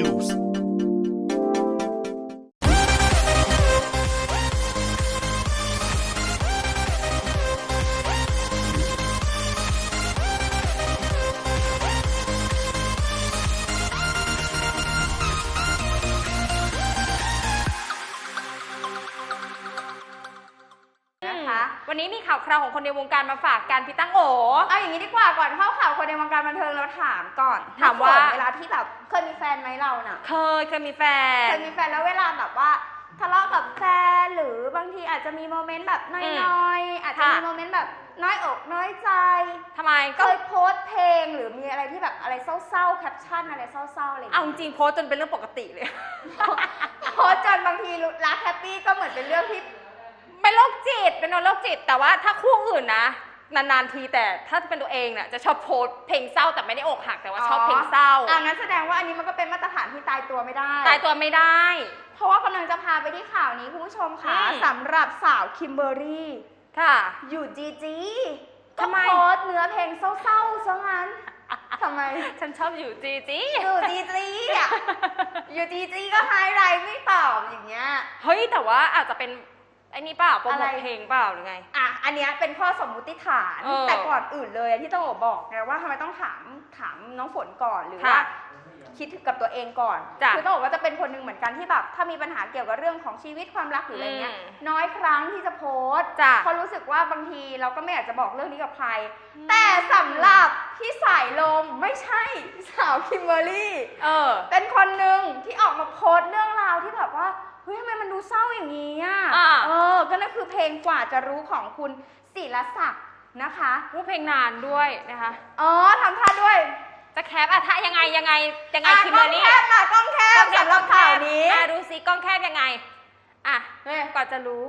ฮ วส์นะคะวันนี้มีข่าวคราวของคนในวงการมาฝากกันพี่ตั้งโอเอาอย่างนี้ดีกว่าก่อนเข้าข่าวคนในวงการบันเทิงเราถามก่อนถามว่าน้ำฝนเวลาที่แบบเคยมีแฟนไหมเราน่ะ เคยเคยมีแฟนเคยมีแฟนแล้วเวลาแบบว่าทะเลาะกับแฟนหรือบางทีอาจจะมีโมเมนต์แบบน้อยๆ อาจจะค่ะมีโมเมนต์แบบน้อยอกน้อยใจทำไมเคก็ยโพสต์เพลงหรือมีอะไรที่แบบอะไรเศร้าๆแคปชั่นอะไรเศร้าๆอะไรอย่างเอาเงี้ยจริงๆโพสต์จนเป็นเรื่องปกติเลย โพสต์จนบางทีรักแฮปปี้ก็เหมือนเป็นเรื่องที่ เป็นโรคจิต เป็นคนโรคจิต แต่ว่าถ้าคู่อื่นนะ นานๆทีแต่ถ้าเป็นตัวเองเนี่ยจะชอบโพสต์เพลงเศร้าแต่ไม่ได้อกหักแต่ว่าชอบเพลงเศร้า อ่างั้นแสดงว่าอันนี้มันก็เป็นมาตรฐานที่ตายตัวไม่ได้ ตายตัวไม่ได้ เพราะว่ากำลังจะพาไปที่ข่าวนี้คุณผู้ชมค่ะอืม สำหรับสาวคิมเบอร์รี่ ค่ะ อยู่จีจีทำไมก็โพสต์เนื้อเพลงเศร้าๆซะงั้นทำไม ฉันชอบอยู่จีจีอยู่จีจีอะ อยู่จีจีก็ไฮไลท์ไม่ตอบอย่างเงี้ย เฮ้ยแต่ว่าอาจจะเป็น ไอ้นี่เปล่าโปรโมอะไรทเพลงเปล่าหรือไง อะ อันเนี้ยเป็นข้อสมมุติฐาน เออแต่ก่อนอื่นเลยที่ต้องบอกไงว่าทำไมต้องถามถามน้องฝนก่อนหรือค่ะว่าคิดกับตัวเองก่อน จ้ะคือต้องบอกว่าจะเป็นคนหนึ่งเหมือนกันที่แบบถ้ามีปัญหาเกี่ยวกับเรื่องของชีวิตความรักหรืออะไรเงี้ย อืม น้อยครั้งที่จะโพสต์ จ้ะ เพราะรู้สึกว่าบางทีเราก็ไม่อยากจะบอกเรื่องนี้กับใครแต่สำหรับที่สายลมไม่ใช่สาวคิมเบอร์รี่ เออ เป็นคนหนึ่งที่ออกมาโพสต์เรื่องราวที่แบบว่าเฮ้ยทำไมมันดูเศร้าอย่างนี้อะอ่าเออก็ นั่นคือเพลงกว่าจะรู้ของคุณศิลศักดิ์นะคะรูปเพลงนานด้วยนะคะ อ๋อทำท่าด้วยจะแคปอะถ้ายังไงยังไงยังไงอะคิมกเบล้อองร์รี่แคบค่ะกล้องแคบสำหรับข่าวนี้อะดูซิกล้องแคบยังไงอะเฮ้ยกว่าจะรู้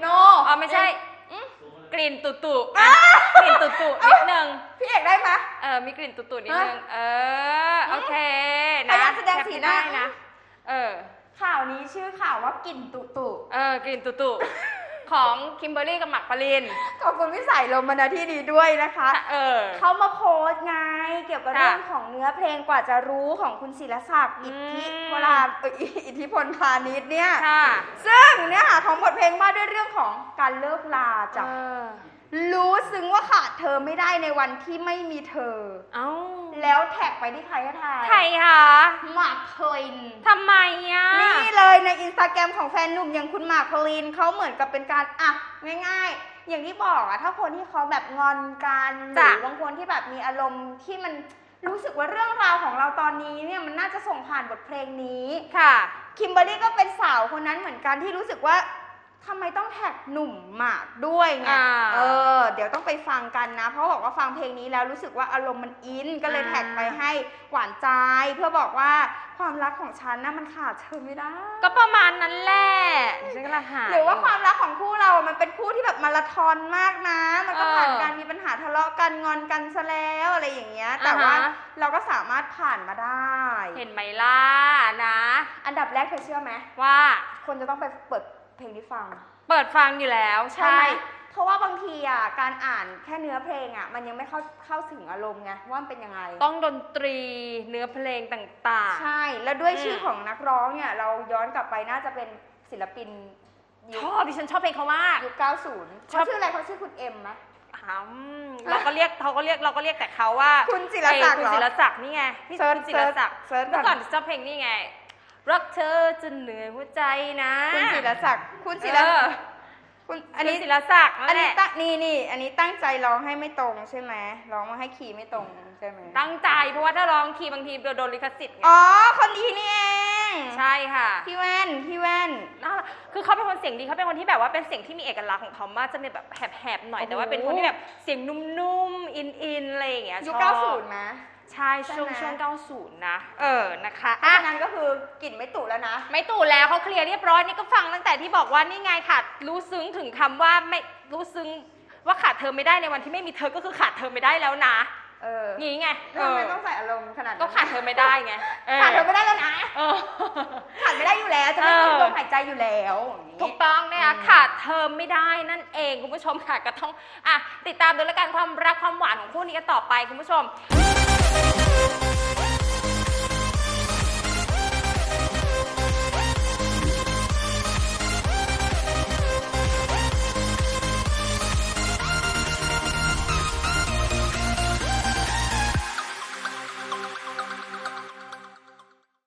โน อ๋อไม่ใช่อืมกลิ่นตุตุอะกลิ่นตุตุนิดนึงพี่เอกได้ไหม เออมีกลิ่นตุตุนิดนึงเออโอเคพยานะยามแสดงสีหน้า แคปได้นะเออ ข่าวนี้ชื่อข่าวว่ากลิ่นตุตุเออกลิ่นตุตุของคิมเบอร์รี่กับหมักปรินขอบคุณพี่สายลมมาณที่ดีด้วยนะคะ เออเขามาโพสต์ไงเกี่ยวกับค่ะเรื่องของเนื้อเพลงกว่าจะรู้ของคุณศิลศักดิ์อือิมทธิพลาเอ่ออิอิทธิพลพาณิชย์เนี่ยค่ะซึ่งเนื้อหาของบทเพลงว่าด้วยเรื่องของการเลิกลาจ้ะเออรู้ ซึ้งว่าขาดเธอไม่ได้ในวันที่ไม่มีเธอ เอ้าแล้วแท็กไปที่ใครก็ทายใครคะหมากคลินทำไมอะ นี่เลยในอินสตาแกรมของแฟนหนุ่มอย่างคุณหมากคลินเขาเหมือนกับเป็นการอะง่ายๆ อย่างที่บอกอะถ้าคนที่เขาแบบงอนกันหจ้ะรือบางคนที่แบบมีอารมณ์ที่มันรู้สึกว่าเรื่องราวของเราตอนนี้เนี่ยมันน่าจะส่งผ่านบทเพลงนี้ ค่ะ คิมเบอรรี่ก็เป็นสาวคนนั้นเหมือนกันที่รู้สึกว่า ทำไมต้องแท็กหนุ่มหมากด้วยไงอ่าเออ เดี๋ยวต้องไปฟังกันนะ เพราะบอกว่าฟังเพลงนี้แล้วรู้สึกว่าอารมณ์มันอิน ก็เลยอ่า แท็กไปให้หวานใจ เพื่อบอกว่าความรักของฉันนะมันขาดเธอไม่ได้ ก็ประมาณนั้นแหละฉันก็ละหายหรือว่าความรักของคู่เรามันเป็นคู่ที่แบบมาราธอนมากนะ มันก็เออผ่านการมีปัญหาทะเลาะกันงอนกันซะแล้วอะไรอย่างเงี้ย แต่ว่าอ่าฮะเราก็สามารถผ่านมาได้ เห็นไหมล่ะนะ อันดับแรกเธอเชื่อไหมว่า คนจะต้องไปเปิด เพลงนี้ฟัง เปิดฟังอยู่แล้วใช่ใช่ ไหมเพราะว่าบางทีอะการอ่านแค่เนื้อเพลงอะมันยังไม่เข้าเข้าถึงอารมณ์ไงว่ามันเป็นยังไง ต้องดนตรีเนื้อเพลงต่าง ใช่ แล้วด้วยอืม ชื่อของนักร้องเนี่ยเราย้อนกลับไปน่าจะเป็นศิลปินๆ ยุชคอบดิฉันชอบเพลงเขามาก ยุค90ชอบเขาชื่ออะไรเขาชื่อคุณเอ็มไหม อืมเราก็เรียกเขาก็เรียกเราก็เรียกแต่เขาว่าคุณศิลศักดิ์เอ้ยเหรอคุณศิลศักดิ์นี่ไงพี่เซิร์ชคุณศิลศักดิ์เซิร์ชเมื่อก่ก่ออนน ชอบเพลงนี่ไง รักเธอจนเหนื่อยหัวใจนะ คุณศิลศักดิ์คุณศิลเออ คุณอัอันนนี้นี้ศิลศักดิ์อันั่นนแหนี้ละตั้งนี่นี่อันนี้ตั้งใจร้องให้ไม่ตรงใช่ไหมร้องมาให้คีย์ไม่ตรงใช่ไหมตั้งใจเพราะว่าถ้าร้องคีย์บางทีโดนลิขสิทธิ์ไงอ๋อคนนี้นี่เองใช่ค่ะพี่แว่นพี่แว่น น่ารักคือเขาเป็นคนเสียงดีเขาเป็นคนที่แบบว่าเป็นเสียงที่มีเอกลักษณ์ของเขามากจะมีแบบแหบๆหน่อยโอ้โห แต่ว่าเป็นคนที่แบบเสียงนุ่มๆอินๆอะไรอย่างเงี้ยยุคชอบ 90นะ ใช่ใช่ช่วงไหม ช่วง90 นะ เออนะคะเพราะอะฉะนั้นก็คือกลิ่นไม่ตุแล้วนะ ไม่ตู่แล้วเขาเคลียร์เรียบร้อยนี่ก็ฟังตั้งแต่ที่บอกว่านี่ไงค่ะ รู้ซึ้งถึงคำว่าไม่รู้ซึ้งว่าขาดเธอไม่ได้ในวันที่ไม่มีเธอก็คือขาดเธอไม่ได้แล้วนะ เอองี้ไงแล้วทำไมต้องใส่อารมณ์ขนาดนั้นก็ขาดเธอไม่ได้ไงขาดเธอไม่ได้แล้วนะ เออ ขาดไม่ได้อยู่แล้ว จะไม่เออมีลมหายใจอยู่แล้วอย่างนี้ ถูกต้องนะคะอืม ขาดเธอไม่ได้นั่นเองคุณผู้ชมค่ะก็ต้องอะติดตามดูแล้วกันความรักความหวานของคู่นี้กันต่อไปคุณผู้ชม